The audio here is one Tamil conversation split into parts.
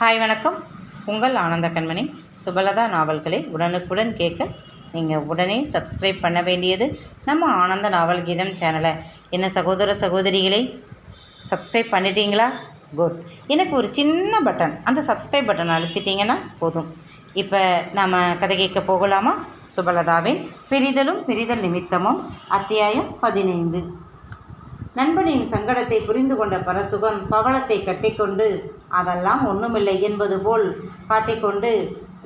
ஹாய் வணக்கம். உங்கள் ஆனந்த கண்மணி. சுபலதா நாவல்களை உடனுக்குடன் கேட்க நீங்கள் உடனே சப்ஸ்கிரைப் பண்ண வேண்டியது நம்ம ஆனந்த நாவல் கீதம் சேனலை என்ன சகோதர சகோதரிகளே சப்ஸ்கிரைப் பண்ணிட்டீங்களா? குட் எனக்கு ஒரு சின்ன பட்டன் அந்த சப்ஸ்கிரைப் பட்டன் அழுத்திட்டீங்கன்னா போதும். இப்போ நாம் கதை கேட்க போகலாமா? சுபலதாவின் பிரிதலும் பிரிதல் நிமித்தமும் அத்தியாயம் பதினைந்து. நண்பனின் சங்கடத்தை புரிந்து கொண்ட பரசுகன் பவளத்தை கட்டிக்கொண்டு அதெல்லாம் ஒன்றுமில்லை என்பது போல் காட்டிக்கொண்டு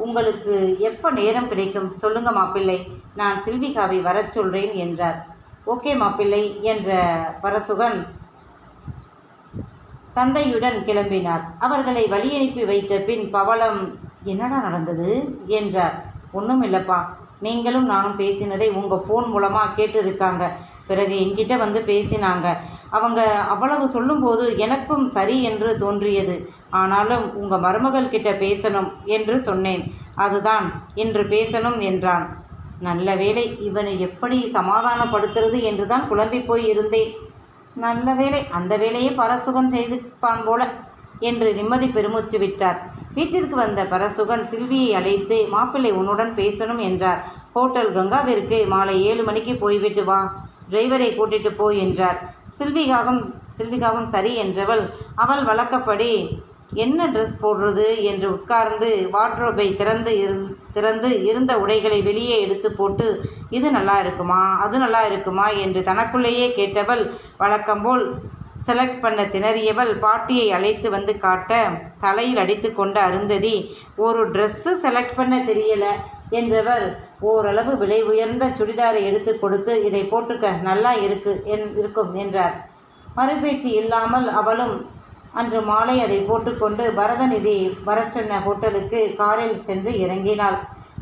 உங்களுக்கு எப்போ நேரம் கிடைக்கும்? சொல்லுங்க மாப்பிள்ளை. நான் சில்விகாவை வரச் சொல்கிறேன் என்றார். ஓகே மாப்பிள்ளை என்ற பரசுகன் தந்தையுடன் கிளம்பினார். அவர்களை வழி அனுப்பி வைத்த பின் பவளம் என்னடா நடந்தது? என்றார். ஒன்றும் இல்லைப்பா நீங்களும் நானும் பேசினதை உங்கள் ஃபோன் மூலமாக கேட்டிருக்காங்க. பிறகு என்கிட்ட வந்து பேசினாங்க. அவங்க அவ்வளவு சொல்லும்போது எனக்கும் சரி என்று தோன்றியது. ஆனாலும் உங்கள் மருமகள் கிட்ட பேசணும் என்று சொன்னேன். அதுதான் இன்று பேசணும் என்றான். நல்ல வேளை இவனை எப்படி சமாதானப்படுத்துறது என்று தான் குழம்பி போய் இருந்தேன். நல்ல வேளை அந்த வேலையை பரசுகம் செய்திருப்பான் போல என்று நிம்மதி பெருமூச்சு விட்டார். வீட்டிற்கு வந்த பரசுகன் சில்வியை அழைத்து மாப்பிள்ளை உன்னுடன் பேசணும் என்றார். ஹோட்டல் கங்காவிற்கு மாலை ஏழு மணிக்கு போய்விட்டு வா. டிரைவரை கூட்டிட்டு போ என்றார். சில்விகாவும் சில்விகாவும் சரி என்றவள் அவள் வழக்கப்படி என்ன ட்ரெஸ் போடுறது? என்று உட்கார்ந்து வார்ட்ரோப்பை திறந்து இருந் திறந்து இருந்த உடைகளை வெளியே எடுத்து போட்டு இது நல்லா இருக்குமா? அது நல்லா இருக்குமா? என்று தனக்குள்ளேயே கேட்டவள் வழக்கம்போல் செலக்ட் பண்ண திணறியவள் பாட்டியை அழைத்து வந்து காட்ட தலையில் அடித்து கொண்ட அருந்ததி ஒரு ட்ரெஸ்ஸு செலக்ட் பண்ண தெரியல என்றவர் ஓரளவு விலை உயர்ந்த சுடிதாரை எடுத்து கொடுத்து இதை போட்டுக்க நல்லா இருக்கு என் இருக்கும் என்றார். மறுபேச்சு இல்லாமல் அவளும் அன்று மாலை அதை போட்டுக்கொண்டு பரதநிதி வரச்சொன்ன ஹோட்டலுக்கு காரில் சென்று இறங்கினாள்.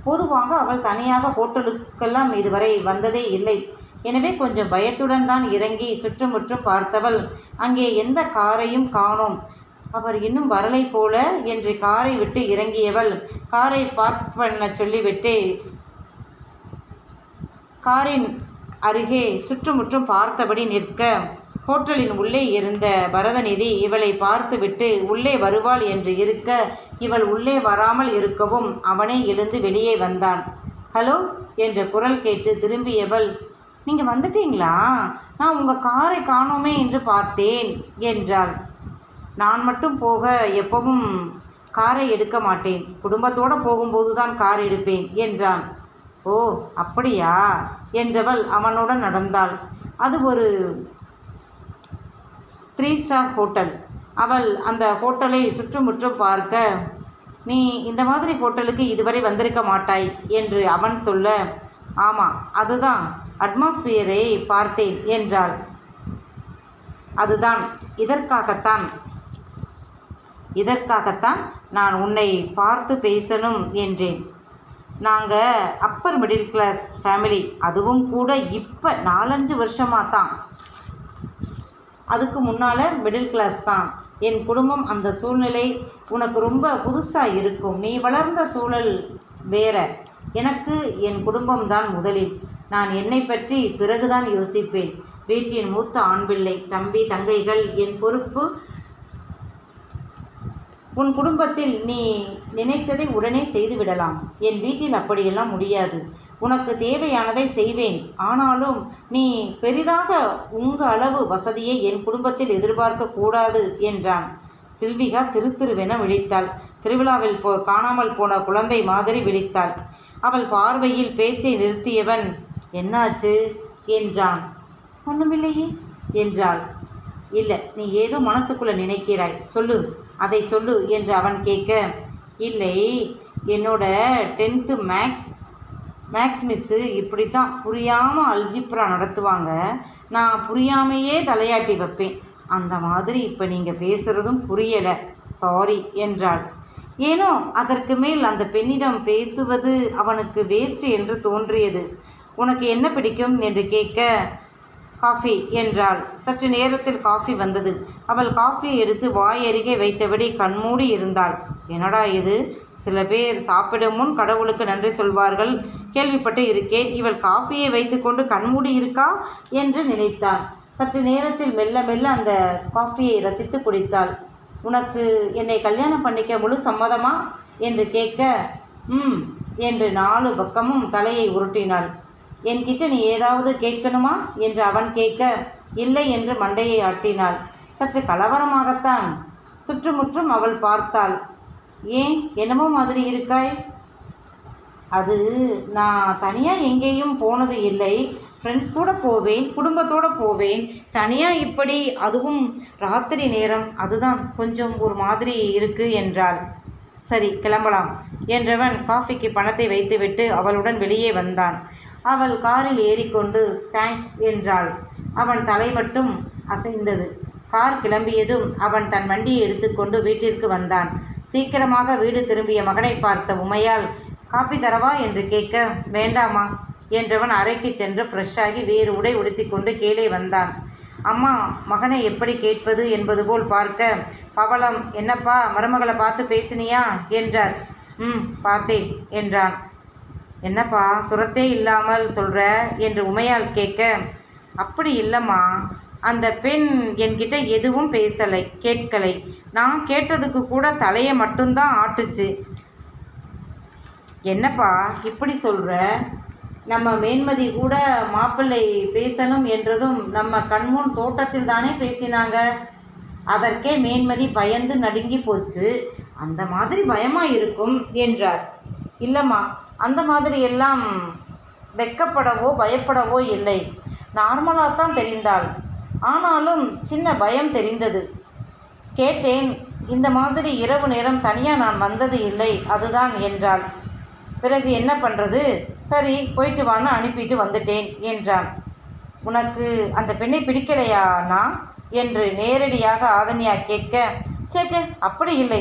பொதுவாக அவள் தனியாக ஹோட்டலுக்கெல்லாம் இதுவரை வந்ததே இல்லை. எனவே கொஞ்சம் பயத்துடன் தான் இறங்கி சுற்றுமுற்றும் பார்த்தவள் அங்கே எந்த காரையும் காணோம். அவர் இன்னும் வரலை போல. என்று காரை விட்டு இறங்கியவள் காரை பார்க் பண்ண சொல்லிவிட்டு காரின் அருகே சுற்றுமுற்றும் பார்த்தபடி நிற்க. ஹோட்டலின் உள்ளே இருந்த பரதநிதி இவளை பார்த்துவிட்டு உள்ளே வருவாள் என்று இருக்க இவள் உள்ளே வராமல் இருக்கவும் அவனே எழுந்து வெளியே வந்தான். ஹலோ? என்ற குரல் கேட்டு திரும்பியவள் நீங்கள் வந்துட்டீங்களா? நான் உங்கள் காரை காணோமே என்று பார்த்தேன் என்றாள். நான் மட்டும் போக எப்பவும் காரை எடுக்க மாட்டேன். குடும்பத்தோடு போகும்போது தான் கார் எடுப்பேன் என்றான். ஓ அப்படியா? என்றவள் அவனுடன் நடந்தாள். அது ஒரு த்ரீ ஸ்டார் ஹோட்டல் அவள் அந்த ஹோட்டலை சுற்றுமுற்றும் பார்க்க நீ இந்த மாதிரி ஹோட்டலுக்கு இதுவரை வந்திருக்க மாட்டாய் என்று அவன் சொல்ல ஆமாம் அதுதான் அட்மாஸ்பியரை பார்த்தேன் என்றாள். அதுதான் இதற்காகத்தான். இதற்காகத்தான் நான் உன்னை பார்த்து பேசணும் என்றேன். நாங்கள் அப்பர் மிடில் கிளாஸ் ஃபேமிலி அதுவும் கூட இப்போ நாலஞ்சு வருஷமாக தான். அதுக்கு முன்னால் மிடில் கிளாஸ் தான். என் குடும்பம் அந்த சூழ்நிலை உனக்கு ரொம்ப புதுசாக இருக்கும். நீ வளர்ந்த சூழல் வேற. எனக்கு என் குடும்பம்தான் முதலில். நான் என்னை பற்றி பிறகுதான் யோசிப்பேன். வீட்டின் மூத்த ஆண் பிள்ளை தம்பி தங்கைகள் என் பொறுப்பு உன் குடும்பத்தில் நீ நினைத்ததை உடனே செய்துவிடலாம். என் வீட்டில் அப்படியெல்லாம் முடியாது. உனக்கு தேவையானதை செய்வேன். ஆனாலும் நீ பெரிதாக உங்கள் அளவு வசதியை என் குடும்பத்தில் எதிர்பார்க்க கூடாது என்றான். சில்விகா திருத்திருவென விழித்தாள். திருவிழாவில் போ காணாமல் போன குழந்தை மாதிரி விழித்தாள். அவள் பார்வையில் பேச்சை நிறுத்தியவன் என்னாச்சு? என்றான். ஒன்றுமில்லையே என்றாள். இல்லை நீ ஏதோ மனசுக்குள்ளே நினைக்கிறாய். சொல்லு. அதை சொல்லு என்று அவன் கேட்க இல்லை என்னோட டென்த்து மேக்ஸ் மேக்ஸ் மிஸ்ஸு இப்படி தான் புரியாமல் அல்ஜிப்ரா நடத்துவாங்க. நான் புரியாமையே தலையாட்டி வைப்பேன். அந்த மாதிரி இப்போ நீங்கள் பேசுகிறதும் புரியலை. சாரி என்றாள். ஏனோ அதற்கு மேல் அந்த பெண்ணிடம் பேசுவது அவனுக்கு வேஸ்ட் என்று தோன்றியது. உனக்கு என்ன பிடிக்கும்? என்று கேட்க காஃபி என்றாள். சற்று நேரத்தில் காஃபி வந்தது. அவள் காஃபியை எடுத்து வாய் அருகே வைத்தபடி கண்மூடி இருந்தாள். என்னடா இது? சில பேர் சாப்பிடும் முன் கடவுளுக்கு நன்றி சொல்வார்கள். கேள்விப்பட்டு இருக்கேன். இவள் காஃபியை வைத்துக்கொண்டு கண்மூடி இருக்கா? என்று நினைத்தான் சற்று நேரத்தில் மெல்ல மெல்ல அந்த காஃபியை ரசித்து குடித்தாள். உனக்கு என்னை கல்யாணம் பண்ணிக்க முழு சம்மதமா? என்று கேட்க ம் என்று நாலு பக்கமும் தலையை உருட்டினாள். என்கிட்ட நீ ஏதாவது கேட்கணுமா? என்று அவன் கேட்க இல்லை என்று மண்டையை ஆட்டினாள். சற்று கலவரமாகத்தான் சுற்றுமுற்றும் அவள் பார்த்தாள். ஏன்? என்னமோ மாதிரி இருக்காய். அது நான் தனியாக எங்கேயும் போனது இல்லை. ஃப்ரெண்ட்ஸ் கூட போவேன் குடும்பத்தோடு போவேன். தனியாக இப்படி அதுவும் ராத்திரி நேரம். அதுதான் கொஞ்சம் ஒரு மாதிரி இருக்கு என்றாள். சரி கிளம்பலாம் என்றவன் காஃபிக்கு பணத்தை வைத்துவிட்டு அவளுடன் வெளியே வந்தான். அவள் காரில் ஏறிக்கொண்டு தேங்க்ஸ் என்றாள். அவன் தலை மட்டும் அசைந்தது. கார் கிளம்பியதும் அவன் தன் வண்டியை எடுத்துக்கொண்டு வீட்டிற்கு வந்தான். சீக்கிரமாக வீடு திரும்பிய மகனை பார்த்த உமையால் காப்பி தரவா? என்று கேட்க வேண்டாமா என்றவன் அறைக்கு சென்று ஃப்ரெஷ்ஷாகி வேறு உடை உடுத்திக்கொண்டு கீழே வந்தான். அம்மா மகனை எப்படி கேட்பது? என்பது போல் பார்க்க பவளம் என்னப்பா மருமகளை பார்த்து பேசினியா? என்றார். ம் பார்த்தேன் என்றான். என்னப்பா சுரத்தே இல்லாமல் சொல்கிற என்று உமையால் கேட்க அப்படி இல்லைம்மா. அந்த பெண் என்கிட்ட எதுவும் பேசலை கேட்கலை. நான் கேட்டதுக்கு கூட தலையை மட்டும்தான் ஆட்டுச்சு. என்னப்பா இப்படி சொல்கிற நம்ம மேன்மதி கூட மாப்பிள்ளை பேசணும் என்றதும் நம்ம கண்முன் தோட்டத்தில் தானே பேசினாங்க. அதற்கே மேன்மதி பயந்து நடுங்கி போச்சு. அந்த மாதிரி பயமாக இருக்கும் என்றார். இல்லைம்மா அந்த மாதிரி எல்லாம் வெக்கப்படவோ பயப்படவோ இல்லை. நார்மலாக தான் தெரிந்தாள். ஆனாலும் சின்ன பயம் தெரிந்தது. கேட்டேன் இந்த மாதிரி இரவு நேரம் தனியாக நான் வந்தது இல்லை அதுதான் என்றாள். பிறகு என்ன பண்ணுறது சரி போயிட்டு வான்னு அனுப்பிட்டு வந்துட்டேன் என்றான். உனக்கு அந்த பெண்ணை பிடிக்கலையாண்ணா என்று நேரடியாக ஆதனியா கேட்க சே சே அப்படி இல்லை.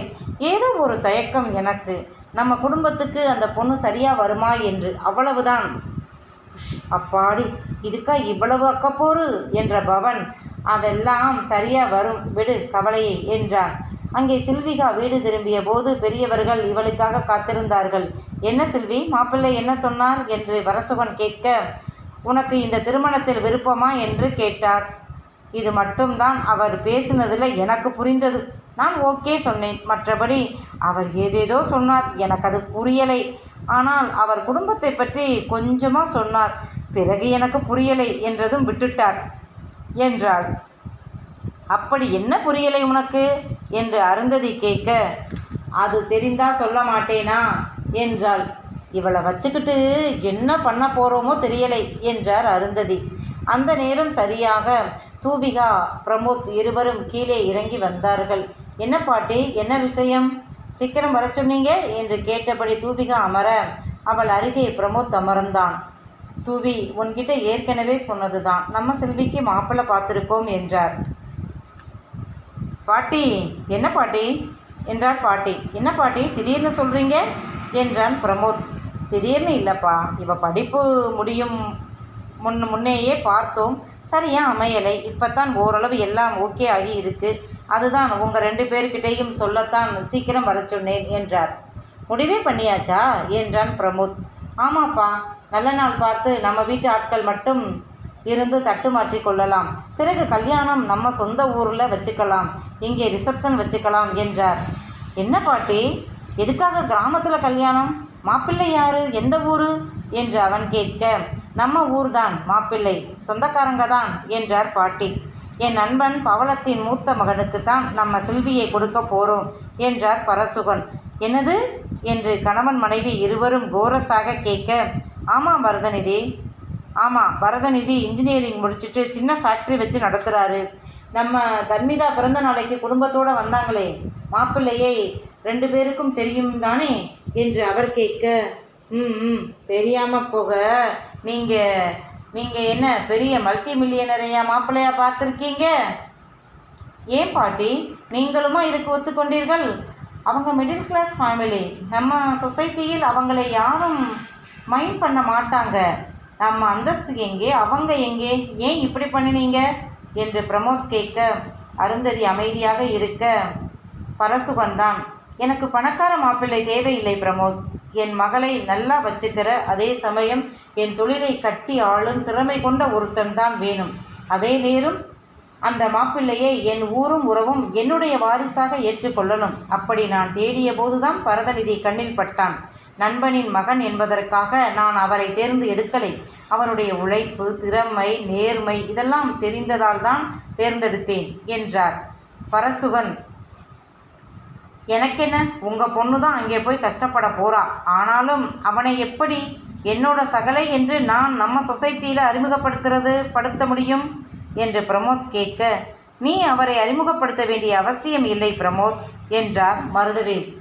ஏதோ ஒரு தயக்கம் எனக்கு. நம்ம குடும்பத்துக்கு அந்த பொண்ணு சரியாக வருமா என்று அவ்வளவுதான். அப்பாடி இதுக்கா இவ்வளவு அக்கப்போரு? என்ற பவன் அதெல்லாம் சரியாக வரும். விடு கவலையை என்றான். அங்கே சில்விகா வீடு திரும்பிய போது பெரியவர்கள் இவளுக்காக காத்திருந்தார்கள். என்ன சில்வி மாப்பிள்ளை என்ன சொன்னார்? என்று வரசுவன் கேட்க உனக்கு இந்த திருமணத்தில் விருப்பமா? என்று கேட்டார். இது மட்டும்தான் அவர் பேசினதில் எனக்கு புரிந்தது. நான் ஓகே சொன்னேன். மற்றபடி அவர் ஏதேதோ சொன்னார். எனக்கு அது புரியலை. ஆனால் அவர் குடும்பத்தை பற்றி கொஞ்சமாக சொன்னார். பிறகு எனக்கு புரியலை என்றதும் விட்டுட்டார் என்றாள். அப்படி என்ன புரியலை உனக்கு? என்று அருந்ததி கேட்க அது தெரிந்தா சொல்ல மாட்டேனா? என்றாள். இவளை வச்சுக்கிட்டு என்ன பண்ண போகிறோமோ தெரியலை என்றார் அருந்ததி. அந்த நேரம் சரியாக தூவிகா பிரமோத் இருவரும் கீழே இறங்கி வந்தார்கள். என்ன பாட்டி என்ன விஷயம்? சீக்கிரம் வர சொன்னீங்க? என்று கேட்டபடி தூவிகா அமர அவள் அருகே பிரமோத் அமர்ந்தான். தூவி உன்கிட்ட ஏற்கனவே சொன்னதுதான். நம்ம செல்விக்கு மாப்பிள்ளை பார்த்துருக்கோம் என்றார். பாட்டி என்ன பாட்டி? என்றார் பாட்டி. என்ன பாட்டி திடீர்னு சொல்கிறீங்க என்றான் பிரமோத். திடீர்னு இல்லைப்பா. இவ படிப்பு முடியும் முன் முன்னேயே பார்த்தோம். சரியா அமையலை. இப்போத்தான் ஓரளவு எல்லாம் ஓகே ஆகி இருக்கு. அதுதான் உங்கள் ரெண்டு பேர்கிட்டேயும் சொல்லத்தான் சீக்கிரம் வர சொன்னேன் என்றார். முடிவே பண்ணியாச்சா? என்றான் பிரமோத். ஆமாப்பா. நல்ல நாள் பார்த்து நம்ம வீட்டு ஆட்கள் மட்டும் இருந்து தட்டு மாற்றி கொள்ளலாம். பிறகு கல்யாணம் நம்ம சொந்த ஊரில் வச்சுக்கலாம். இங்கே ரிசப்ஷன் வச்சுக்கலாம் என்றார். என்ன பாட்டி? எதுக்காக கிராமத்தில் கல்யாணம்? மாப்பிள்ளை யாரு? எந்த ஊர்? என்று அவன் கேட்க நம்ம ஊர்தான் மாப்பிள்ளை. சொந்தக்காரங்க தான் என்றார் பாட்டி. என் நண்பன் பவளத்தின் மூத்த மகனுக்கு தான் நம்ம செல்வியை கொடுக்க போகிறோம் என்றார் பரசுகன். என்னது? என்று கணவன் மனைவி இருவரும் கோரஸாக கேட்க ஆமாம் பரதநிதி. ஆமாம் பரதநிதி இன்ஜினியரிங் முடிச்சுட்டு சின்ன ஃபேக்ட்ரி வச்சு நடத்துகிறாரு நம்ம தர்மிதா பிறந்த நாளைக்கு குடும்பத்தோடு வந்தாங்களே. மாப்பிள்ளையை ரெண்டு பேருக்கும் தெரியும் தானே? என்று அவர் கேட்க ம் ம் தெரியாமல் போக. நீங்கள் நீங்கள் என்ன பெரிய மல்டி மில்லியனரையா மாப்பிள்ளையா பார்த்துருக்கீங்க? ஏன் பாட்டி? நீங்களுமா இதுக்கு ஒத்துக்கொண்டீர்கள்? அவங்க மிடில் கிளாஸ் ஃபேமிலி நம்ம சொசைட்டியில் அவங்களை யாரும் மைண்ட் பண்ண மாட்டாங்க. நம்ம அந்தஸ்து எங்கே அவங்க எங்கே ஏன் இப்படி பண்ணினீங்க? என்று பிரமோத் கேட்க அருந்ததி அமைதியாக இருக்க பரசுகன்தான். எனக்கு பணக்கார மாப்பிள்ளை தேவையில்லை பிரமோத். என் மகளை நல்லா வச்சுக்கிற அதே சமயம் என் தொழிலை கட்டி ஆளும் திறமை கொண்ட ஒருத்தன் தான் வேணும். அதே நேரம் அந்த மாப்பிள்ளையை என் ஊரும் உறவும் என்னுடைய வாரிசாக ஏற்றுக்கொள்ளணும். அப்படி நான் தேடிய போதுதான் பரதநிதி கண்ணில் பட்டான். நண்பனின் மகன் என்பதற்காக நான் அவரை தேர்ந்து எடுக்கலை. அவனுடைய உழைப்பு திறமை நேர்மை இதெல்லாம் தெரிந்ததால் தான் தேர்ந்தெடுத்தேன் என்றார். பரசுகன் எனக்கென்ன? உங்கள் பொண்ணு தான் அங்கே போய் கஷ்டப்பட போகிறா ஆனாலும் அவனை எப்படி என்னோட சகலை என்று நான் நம்ம சொசைட்டியில் அறிமுகப்படுத்துறது படுத்த முடியும்? என்று பிரமோத் கேட்க நீ அவரை அறிமுகப்படுத்த வேண்டிய அவசியம் இல்லை பிரமோத் என்றார் மருதவேல்.